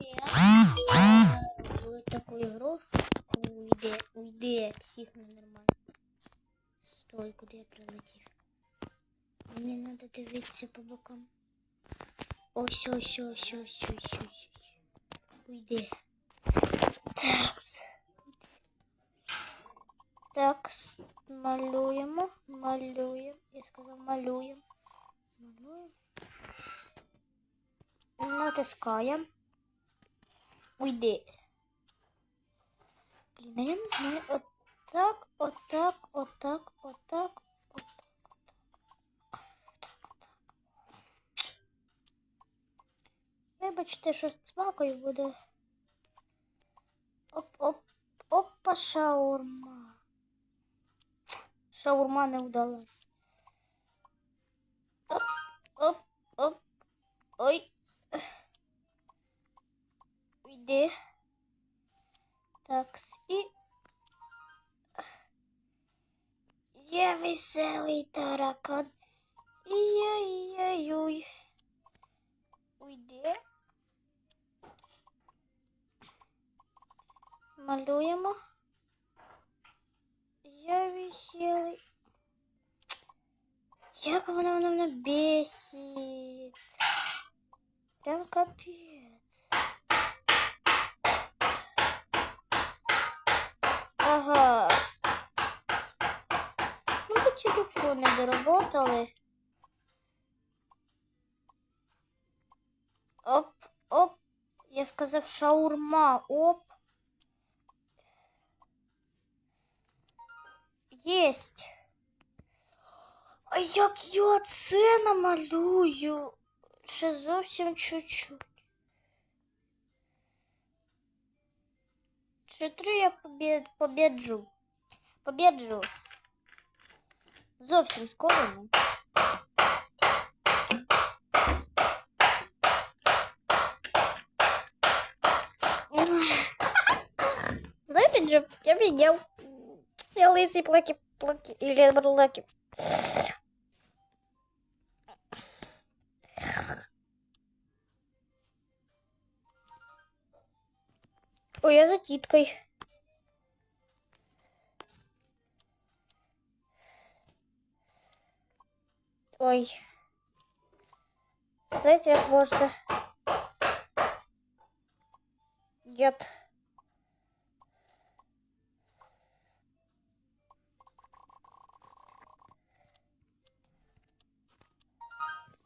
В таку ігру. Уйди, уйди, псих ненормально. Стой, куди я прилетів. Мені треба дивитися по бокам. Ось, ось, ось, ось, ось, ось. Уйди. Так. Так, малюємо, малюємо. Я сказав малюємо. Малюємо. Натискаємо. Уйди. Блін, я не знаю. Отак, отак, отак, отак, отак, отак. Вибачте, що з цвакою буде. Оп-оп. Опа, шаурма. Шаурма не вдалась. Оп, оп, оп. Ой. Уйди. Так, і. Я веселий таракан. Ой-ой-ой. Уйди. Малюємо. Я веселий. Як воно мене бесить. Прям капець. Ага. Ну, по телефону доработали. Оп, оп. Я сказав шаурма. Оп. Єсть. А як я це намалюю? Ще зовсім чуть-чуть. Ще три я побід... побіджу. Побіджу. Зовсім скоро. ну. Знаєте, Джо, я видел. Я лысый плаки плаки или барлаки. Ой, я за титкой. Ой. Знаете, як можна.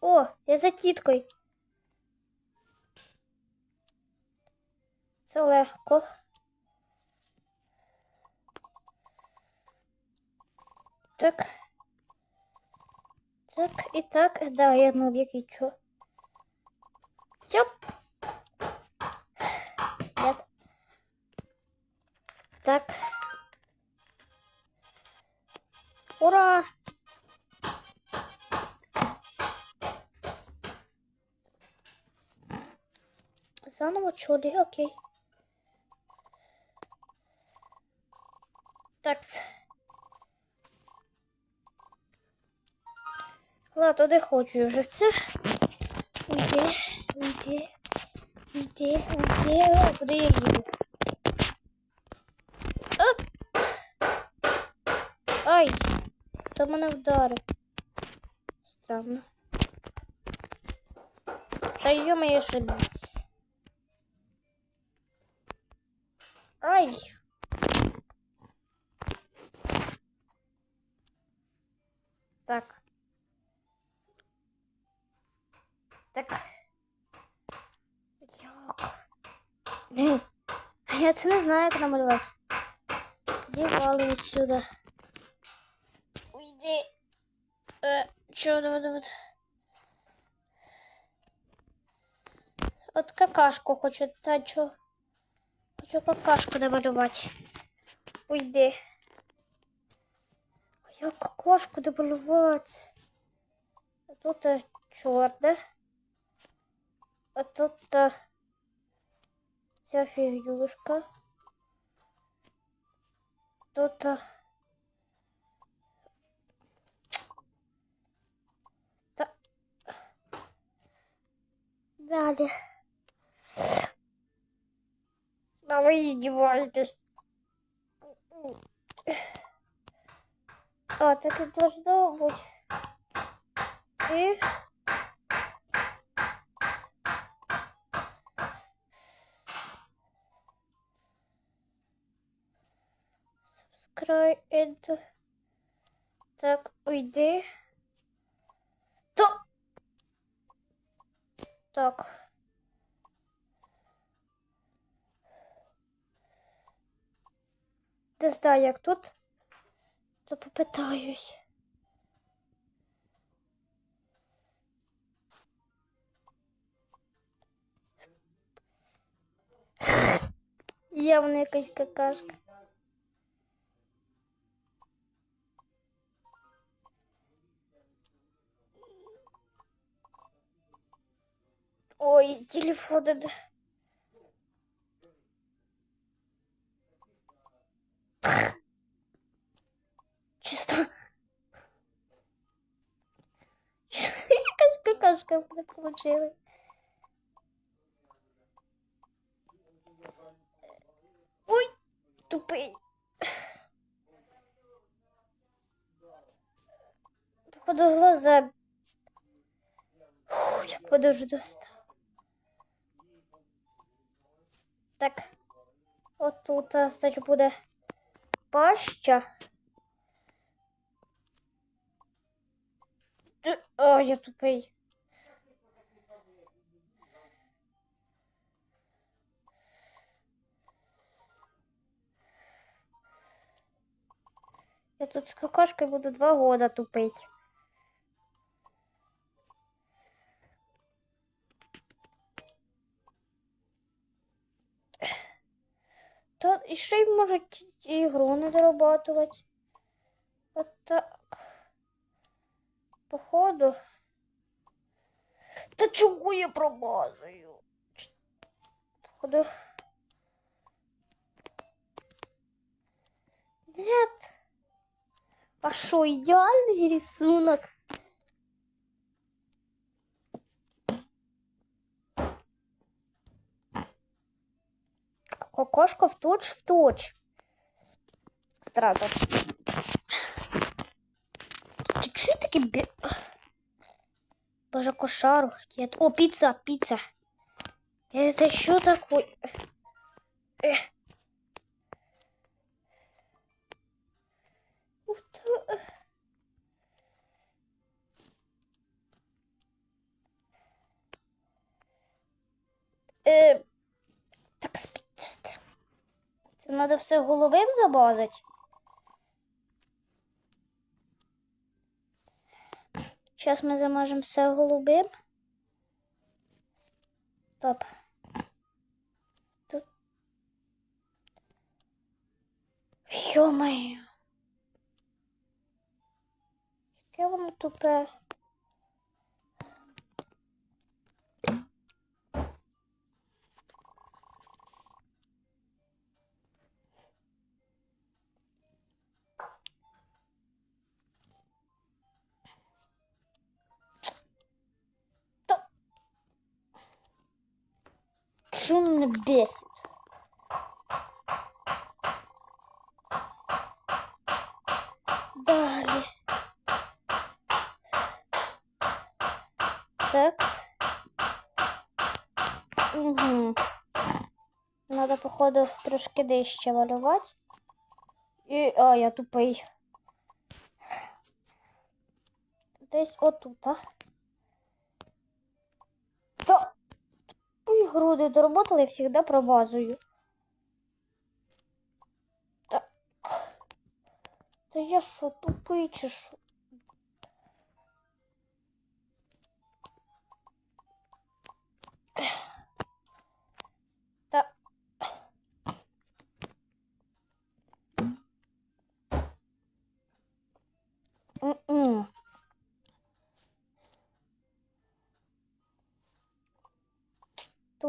О, я за тіткою. Це легко. Так. Так, і так. Да, я на об'єкті чо. Тьоп. Нет. Так. Ура! Заново чули, окей. Так. Ладно, не хочу це. Уйди, уйди, уйди, уйди. О, куди я їду? Оп. Ай! Хто мене вдарив? Странно. Та йо-моє, що Ай! Так. Так. Блін, Я це не знаю, як намалювати. Дівали відсюди. Уйди. Е, чого, давай, давай. От какашку хочу, та чого? Хочу какашку намалювати. Уйди. Як какашку намалювати? А тут чорне. А тут ця фігюшка. Тут та... Далі. Да вы издеваетесь. А, так и должно быть. И... Subscribe and... Так, уйди. То... Так. Не знаю, як тут. То попитаюсь. Явно якась какашка. Ой, телефон. это- какашка получилась. Ой, тупий. Походу глаза. Фу, я подожду достав. Так. От тут, значить, буде паща. О, я тупий. Какашкою буду два года тупить. Та і ще й можуть ігру не дорабатувати. От так. Походу. Та чого я промазую? Походу. Нет. А що, ідеальний рисунок? Кокошка в точ в точ. Страта. Ти чого таке бі... Боже, кошару. Нет. О, пицца, пицца. Это что такое? Эх. Е, так, це треба все головим забазити. Зараз ми замажемо все голубим. Стоп. Тут. Йо-моє. Яке воно тупе. Шумно бесит. Далее. Так. Угу. Надо, походу, трошки дижче малювати. І. А, я тупий. Десь отут, а. Та. Ой, груди доработали, я всегда промазую. Так. Та я що, тупий чи що?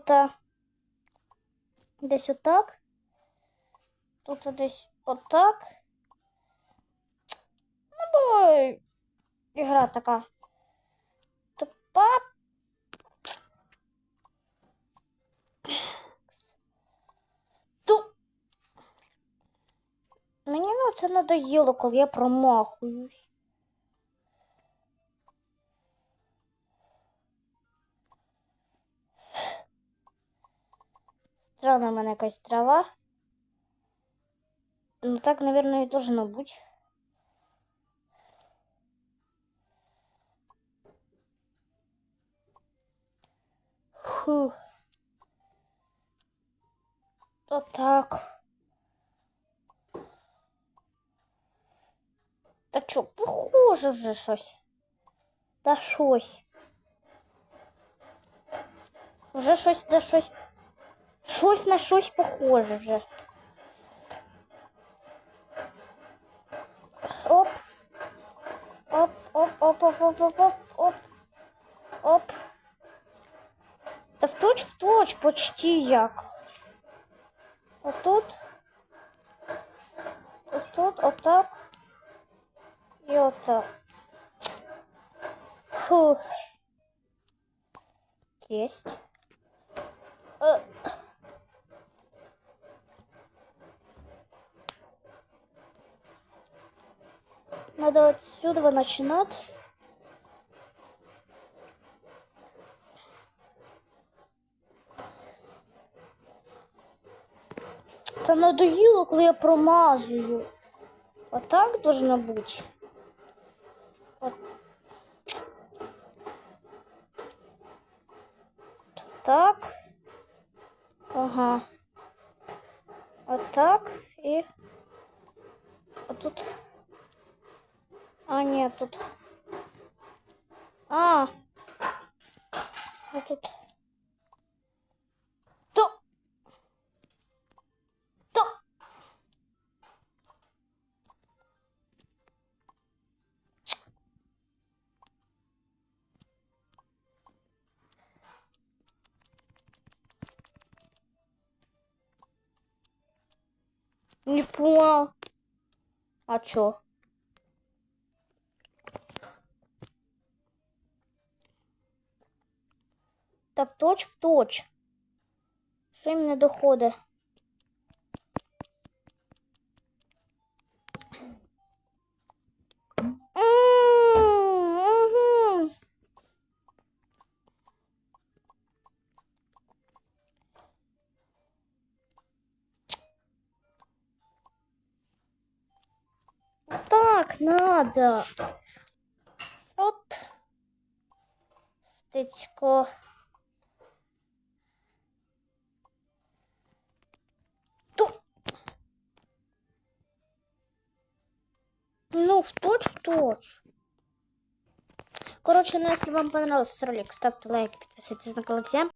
тут е, десь отак. Тут десь отак. Ну, бо ігра така. Тупа. Ту. Мені ну, це надоїло, коли я промахуюсь. Странна в мене якась трава. Ну так, наверное, и должно быть. Фух. Отак. Та що, похоже вже щось. Та щось. Вже щось на щось. Щось на щось похоже вже. Оп. Оп, оп, оп, оп, оп, оп, оп, оп. Оп. Та в точ в точ почти як. Отут. Отут, отак. І отак. Фух. Есть. Е. Надо отсюда начинать. Та надоїло, коли я промазую. Отак должно бути. От. Так. Ага. Отак і отут. А, нет, тут. А. Вот тут. То. То. Не понял. А чё? Та в точ в точ. Що їм не доходить? Так, надо. Оп. Стечко. Ну, в точь-в-точь. Короче, ну если вам понравился ролик, ставьте лайк, подписывайтесь на канал. Всем